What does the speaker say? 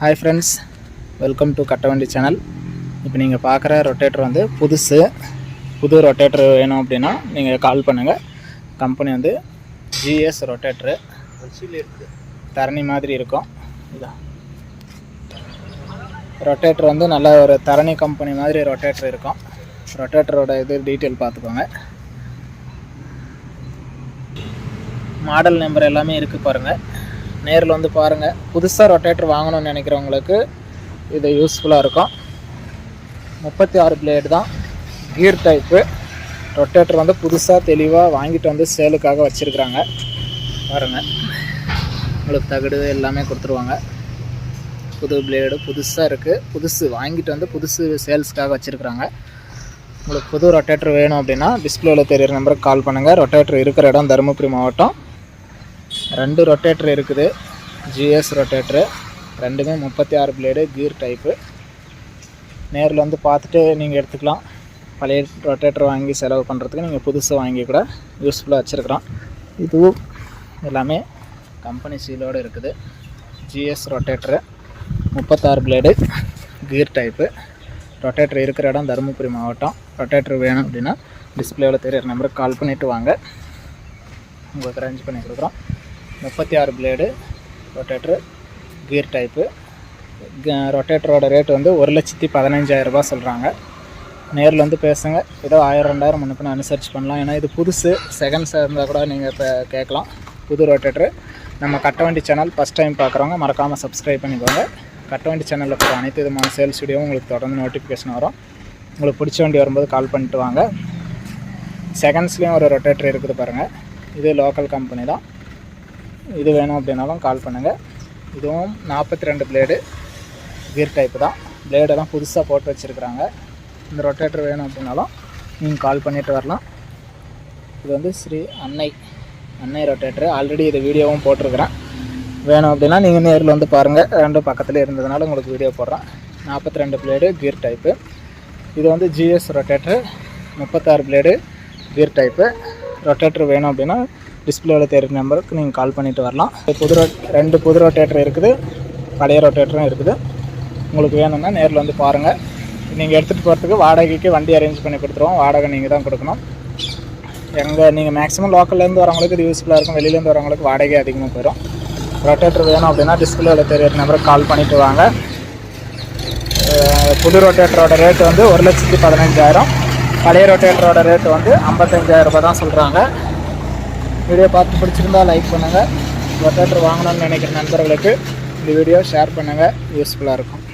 Hi friends welcome to Kattavandi channel இப்போ நீங்கள் பார்க்குற ரொட்டேட்டர் வந்து புதுசு புது ரொட்டேட்டர் வேணும் அப்படின்னா நீங்கள் கால் பண்ணுங்கள் கம்பெனி வந்து ஜிஎஸ் ரொட்டேட்ரு தரணி மாதிரி இருக்கும். இதான் ரொட்டேட்டர் வந்து நல்ல ஒரு தரணி கம்பெனி மாதிரி ரொட்டேட்டர் இருக்கும். ரொட்டேட்டரோட இது டீட்டெயில் பார்த்துக்கோங்க மாடல் நம்பர் எல்லாமே இருக்குது பாருங்கள் நேரில் வந்து பாருங்கள் புதுசாக ரொட்டேட்டர் வாங்கணும்னு நினைக்கிறவங்களுக்கு இது யூஸ்ஃபுல்லாக இருக்கும். முப்பத்தி ஆறு பிளேடு தான். கீர் டைப்பு ரொட்டேட்டர் வந்து புதுசாக தெளிவாக வாங்கிட்டு வந்து சேலுக்காக வச்சுருக்குறாங்க. பாருங்கள் உங்களுக்கு தகடு எல்லாமே கொடுத்துருவாங்க. புது பிளேடு புதுசாக இருக்குது புதுசு வாங்கிட்டு வந்து புதுசு சேல்ஸ்க்காக வச்சுருக்குறாங்க. உங்களுக்கு புது ரொட்டேட்டர் வேணும் அப்படின்னா டிஸ்பிளேவில் தெரியிற நம்பருக்கு கால் பண்ணுங்கள் ரொட்டேட்டர் இருக்கிற இடம் தருமபுரி மாவட்டம். ரெண்டு ரொட்டேட்டர் இருக்குது. ஜிஎஸ் ரொட்டேட்டரு ரெண்டுமே முப்பத்தி ஆறு பிளேடு கீர் டைப்பு நேரில் வந்து பார்த்துட்டு நீங்கள் எடுத்துக்கலாம். பழைய ரொட்டேட்டர் வாங்கி செலவு பண்ணுறதுக்கு நீங்கள் புதுசு வாங்கி கூட யூஸ்ஃபுல்லாக வச்சுருக்குறோம் இதுவும் எல்லாமே கம்பெனி சீலோடு இருக்குது. ஜிஎஸ் ரொட்டேட்டரு முப்பத்தாறு பிளேடு கீர் டைப்பு ரொட்டேட்டர் இருக்கிற இடம் தருமபுரி மாவட்டம். ரொட்டேட்டர் வேணும் அப்படின்னா டிஸ்பிளேவில் தெரியிற நம்பருக்கு கால் பண்ணிவிட்டு வாங்க. உங்களுக்கு அரேஞ்ச் பண்ணி கொடுக்குறோம். முப்பத்தி ஆறு பிளேடு ரொட்டேட்ரு கீர் டைப்பு ரொட்டேட்டரோட ரேட் வந்து ஒரு லட்சத்தி பதினஞ்சாயிரரூபா சொல்கிறாங்க நேரில் வந்து பேசுங்க. ஏதோ ஆயிரம் ரெண்டாயிரம் முன்னுக்கு அனுசரிச்சு பண்ணலாம். ஏன்னா இது புதுசு செகண்ட்ஸாக இருந்தால் கூட நீங்கள் இப்போ கேட்கலாம். புது ரொட்டேட்ரு நம்ம கட்ட வண்டி சேனல் ஃபஸ்ட் டைம் பார்க்குறவங்க மறக்காமல் சப்ஸ்கிரைப் பண்ணிக்கோங்க. கட்டவண்டி சேனலில் போகிற அனைத்து விதமான சேல்ஸ் வீடியோவும் உங்களுக்கு தொடர்ந்து நோட்டிஃபிகேஷன் வரும். உங்களுக்கு பிடிச்ச வண்டி வரும்போது கால் பண்ணிட்டு வாங்க. செகண்ட்ஸ்லேயும் ஒரு ரொட்டேட்டர் இருக்குது பாருங்கள் இது லோக்கல் கம்பெனி தான். இது வேணும் அப்படின்னாலும் கால் பண்ணுங்கள் இதுவும் நாற்பத்தி ரெண்டு பிளேடு கீர் டைப்பு தான் பிளேடெல்லாம் புதுசாக போட்டு வச்சுருக்குறாங்க. இந்த ரொட்டேட்டர் வேணும் அப்படின்னாலும் நீங்கள் கால் பண்ணிட்டு வரலாம். இது வந்து ஸ்ரீ அன்னை அன்னை ரொட்டேட்டர் ஆல்ரெடி இது வீடியோவும் போட்டிருக்கிறேன். வேணும் அப்படின்னா நீங்கள் நேரில் வந்து பாருங்கள் ரெண்டும் பக்கத்தில் இருந்ததுனால உங்களுக்கு வீடியோ போடுறேன். நாற்பத்தி ரெண்டு பிளேடு கீர் டைப்பு இது வந்து ஜிஎஸ் ரொட்டேட்டர் முப்பத்தாறு பிளேடு கீர் டைப்பு ரொட்டேட்டர் வேணும் அப்படின்னா டிஸ்பிளேவில் தெரியுற நம்பருக்கு நீங்கள் கால் பண்ணிவிட்டு வரலாம். புது ரொ ரெண்டு புது ரொட்டேட்டர் இருக்குது. பழைய ரொட்டேட்டரும் இருக்குது. உங்களுக்கு வேணும்னா நேரில் வந்து பாருங்கள் நீங்கள் எடுத்துகிட்டு போகிறதுக்கு வாடகைக்கு வண்டி அரேஞ்ச் பண்ணி கொடுத்துருவோம். வாடகை நீங்கள் தான் கொடுக்கணும். எங்கள் நீங்கள் மேக்ஸிமம் லோக்கல்லேருந்து வரவங்களுக்கு இது யூஸ்ஃபுல்லாக இருக்கும். வெளியிலேருந்து வரவங்களுக்கு வாடகை அதிகமாக போயிடும் ரொட்டேட்டர் வேணும் அப்படின்னா டிஸ்பிளேவில் தெரியுற நம்பருக்கு கால் பண்ணிவிட்டு வாங்க. புது ரொட்டேட்டரோட ரேட் வந்து ஒரு லட்சத்தி பதினஞ்சாயிரம். பழைய ரொட்டேட்டரோட ரேட் வந்து ஐம்பத்தஞ்சாயிரம் ரூபாய் தான் சொல்கிறாங்க வீடியோ பார்த்து பிடிச்சிருந்தா லைக் பண்ணுங்கள் ரொட்டேட்டர் வாங்கணும்னு நினைக்கிற நண்பர்களுக்கு இந்த வீடியோ ஷேர் பண்ணுங்கள் யூஸ்ஃபுல்லாக இருக்கும்.